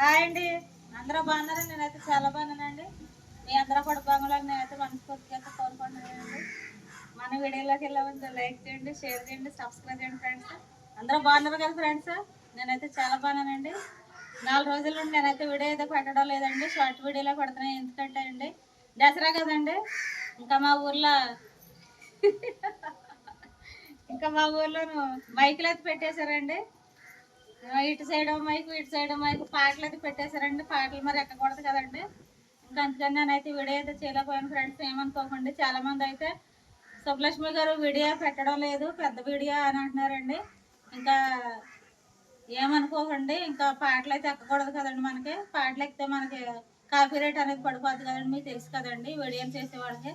Hi అండి. అందరూ బాగున్నారు? నేనైతే చాలా బాగున్నానండి. మీ అందరూ కూడా బాగున్నారు? నేనైతే మనస్ఫూర్తిగా అయితే కోరుకుంటున్నానండి. మన వీడియోలోకి వెళ్ళామంటే లైక్ చేయండి షేర్ చేయండి సబ్స్క్రైబ్ చేయండి ఫ్రెండ్స్. అందరూ బాగున్నారు కదా ఫ్రెండ్స్? నేనైతే చాలా బాగున్నానండి. నాలుగు రోజుల నుండి నేనైతే వీడియో అయితే పెట్టడం లేదండి. షార్ట్ వీడియోలో పెడుతున్నాయి ఎందుకంటే అండి దసరా కదండి. ఇంకా మా ఊర్లో ఇంకా మా ఊర్లోను మైకులు అయితే పెట్టేశారండి. ఇటు సైడ్ మైకు ఇటు సైడ్ మైకు. పాటలు అయితే పెట్టేశారండి. పాటలు మరి ఎక్కకూడదు కదండి. ఇంకా అందుకని నేనైతే వీడియో అయితే చేయలేకపోయాను ఫ్రెండ్స్. ఏమనుకోకండి. చాలా మంది అయితే సుబ్బలక్ష్మి గారు వీడియో పెట్టడం లేదు పెద్ద వీడియో అని అంటున్నారండి. ఇంకా ఏమనుకోకండి. ఇంకా పాటలు అయితే ఎక్కకూడదు కదండి మనకి. పాటలు ఎక్కితే మనకి కాపీ రేట్ అనేది పడిపోద్ది కదండి. మీకు తెలుసు కదండి వీడియోలు చేసేవాడికి.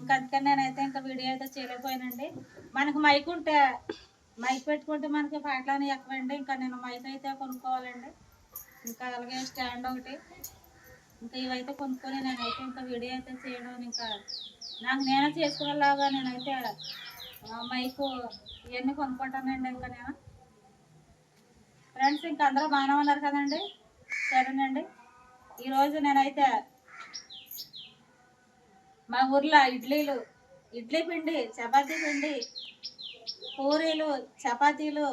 ఇంకా అందుకని నేనైతే ఇంకా వీడియో అయితే చేయలేకపోయానండి. మనకు మైక్ ఉంటే మైక్ పెట్టుకుంటే మనకి పాటలు అని ఎక్కవండి. ఇంకా నేను మైక్ అయితే కొనుక్కోవాలండి. ఇంకా అలాగే స్టాండ్ ఒకటి. ఇంకా ఇవైతే కొనుక్కొని నేనైతే ఇంకా వీడియో అయితే చేయడం ఇంకా నాకు నేనే చేసుకునేలాగా నేనైతే మైక్ మైకు ఇవన్నీ కొనుక్కుంటానండి ఇంకా నేను. ఫ్రెండ్స్ ఇంకా అందరూ బాగానే ఉన్నారు కదండి? సరేనండి. ఈరోజు నేనైతే మా ఊర్లో ఇడ్లీలు ఇడ్లీ పిండి చపాతీ పిండి పూరీలు చపాతీలు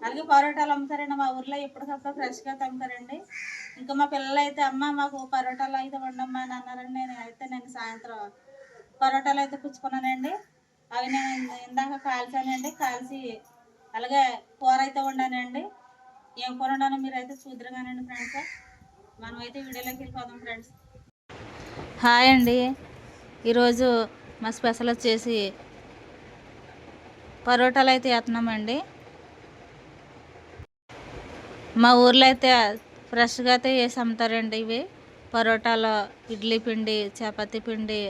అలాగే పరోటాలు అమ్ముతారండి మా ఊర్లో. ఎప్పటికప్పుడు ఫ్రెష్గా అమ్ముతారండి ఇంకా మా పిల్లలు అయితే అమ్మ మాకు పరోటాలు అయితే వండమ్మా అని అన్నారండి. నేను అయితే నేను సాయంత్రం పరోటాలు అయితే పుచ్చుకున్నానండి. అవి నేను ఇందాక కాల్చానండి. కాల్చి అలాగే కూర అయితే వండానండి. ఏం కూర వండానో మీరైతే అయితే చూద్దరుగానండి ఫ్రెండ్స్. మనం అయితే వీడియోలోకి వెళ్ళిపోదాం ఫ్రెండ్స్. హాయ్ అండి. ఈరోజు మా స్పెషల్ వచ్చేసి పరోటాలు అయితే వేస్తున్నామండి మా ఊర్లో అయితే ఫ్రెష్గా అయితే వేసి అమ్ముతారండి ఇవి. పరోటాలు ఇడ్లీ పిండి చపాతి పిండి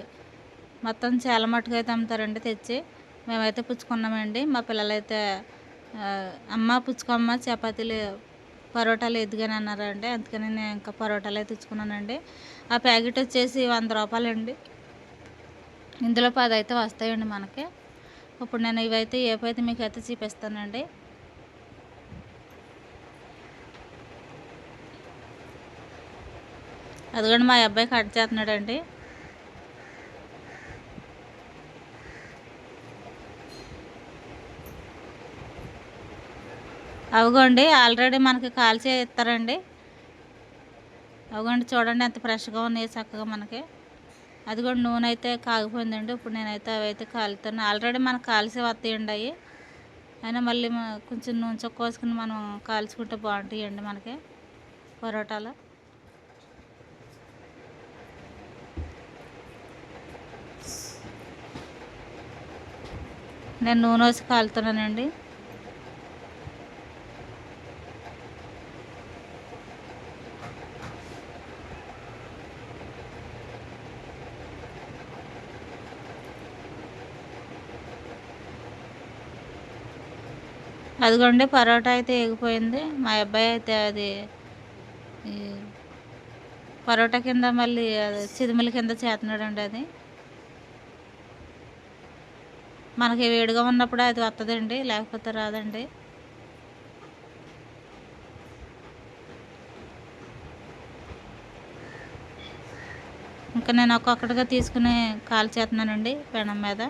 మొత్తం చాలా మట్టుకు అయితే అమ్ముతారండి తెచ్చి. మేమైతే పుచ్చుకున్నామండి. మా పిల్లలైతే అమ్మ పుచ్చుకోమ్మ చపాతీలు పరోటాలు ఎద్దుగానే అన్నారండి. అందుకని నేను ఇంకా పరోటాలు అయితే తెచ్చుకున్నానండి. ఆ ప్యాకెట్ వచ్చేసి వంద రూపాయలండి. ఇందులో పది అయితే వస్తాయండి మనకి. ఇప్పుడు నేను ఇవైతే ఏపైతే మీకు అయితే చూపిస్తానండి. అదిగోండి మా అబ్బాయి కట్ చేస్తున్నాడండి. అవగోండి ఆల్రెడీ మనకి కాల్చి ఇస్తారండి. అవగోండి చూడండి ఎంత ఫ్రెష్గా ఉన్నాయి చక్కగా మనకి. అది కూడా నూనె అయితే కాగిపోయిందండి. ఇప్పుడు నేనైతే అవి అయితే కాలుతాను. ఆల్రెడీ మనకు కాల్చి వస్తాయండి అవి. అయినా మళ్ళీ కొంచెం నూనె చొక్క వేసుకుని మనం కాల్చుకుంటే బాగుంటాయండి మనకి పరోటాలు. నేను నూనె వేసి కాలుతున్నానండి. అదిగోండి పరోటా అయితే ఎగిపోయింది మా అబ్బాయి అయితే అది పరోటా కింద మళ్ళీ అది కింద చేస్తున్నాడండి అది. మనకి వేడిగా ఉన్నప్పుడు అది వస్తుందండి లేకపోతే రాదండి. ఇంకా నేను ఒక్కొక్కటిగా తీసుకుని కాల్ చేస్తున్నానండి పెనం మీద.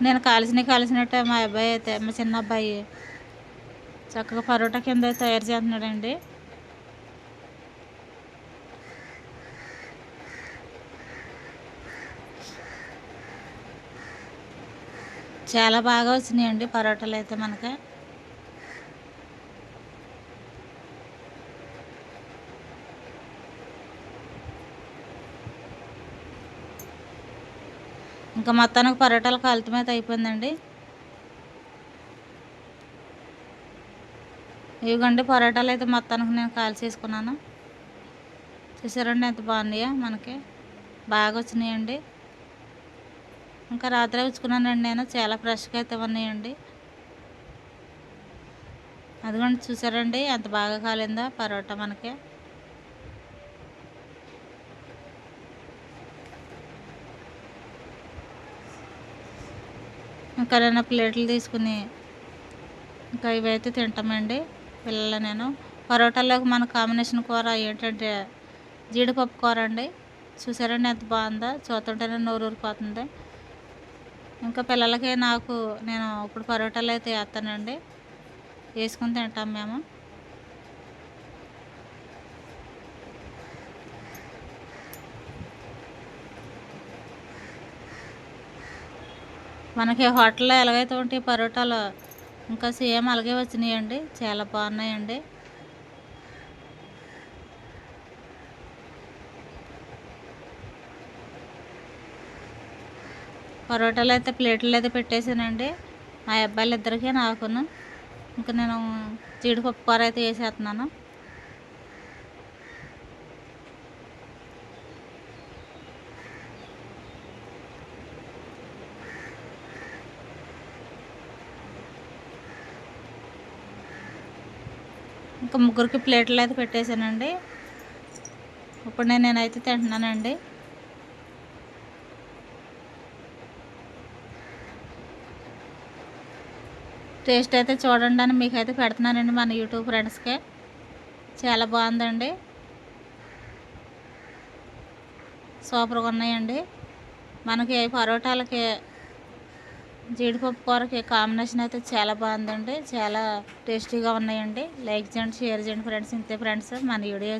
నేను కాల్చిన కాల్చినట్టే మా అబ్బాయి అయితే మా చిన్న అబ్బాయి చక్కగా పరోటా కింద తయారు చేస్తున్నాడండి. చాలా బాగా వచ్చినాయండి పరోటాలు అయితే మనకి. ఇంకా మొత్తానికి పరోటాలు కాలుత మీద అయిపోయిందండి. ఇవిగండి పరోటాలు అయితే మొత్తానికి నేను కాల్చేసుకున్నాను. చూసారండి ఎంత బాగున్నాయో మనకి. బాగా వచ్చినాయండి. ఇంకా రాత్రి ఉంచుకున్నానండి నేను చాలా ఫ్రెష్గా అయితే ఉన్నాయండి. అదిగోండి చూసారండి ఎంత బాగా కాలిందో పరోటా మనకి. ఇంకా నేను ప్లేట్లు తీసుకుని ఇంకా ఇవైతే తింటామండి పిల్లలు నేను. పరోటాలోకి మన కాంబినేషన్ కూర ఏంటంటే జీడిపప్పు కూర అండి. చూసారండి ఎంత బాగుందో. చూస్తుంటేనే నోరు ఊరిపోతుంది. ఇంకా పిల్లలకి నాకు నేను ఇప్పుడు పరోటాలు అయితే వేస్తానండి. వేసుకుని తింటాం మేము. మనకి హోటల్లో ఎలాగైతే ఉంటాయి పరోటాలు ఇంకా సేమ్ అలాగే వచ్చినాయండి. చాలా బాగున్నాయండి. పరోటాలు అయితే ప్లేట్లు అయితే పెట్టేసానండి మా అబ్బాయిలు ఇద్దరికి నాకును. ఇంకా నేను జీడిపప్పు కూర అయితే వేసేస్తున్నాను ఇంకా ముగ్గురికి ప్లేట్లు అయితే పెట్టేశానండి. ఇప్పుడు నేను నేనైతే తింటున్నానండి. టేస్ట్ అయితే చూడండి అని మీకు అయితే పెడుతున్నానండి మన యూట్యూబ్ ఫ్రెండ్స్కే. చాలా బాగుందండి. సూపర్గా ఉన్నాయండి. మనకి పరోటాలకి జీడిపప్పు కూరకి కాంబినేషన్ అయితే చాలా బాగుందండి. చాలా టేస్టీగా ఉన్నాయండి. లైక్ చేయండి షేర్ చేయండి ఫ్రెండ్స్ ఇంతే ఫ్రెండ్స్ మన వీడియో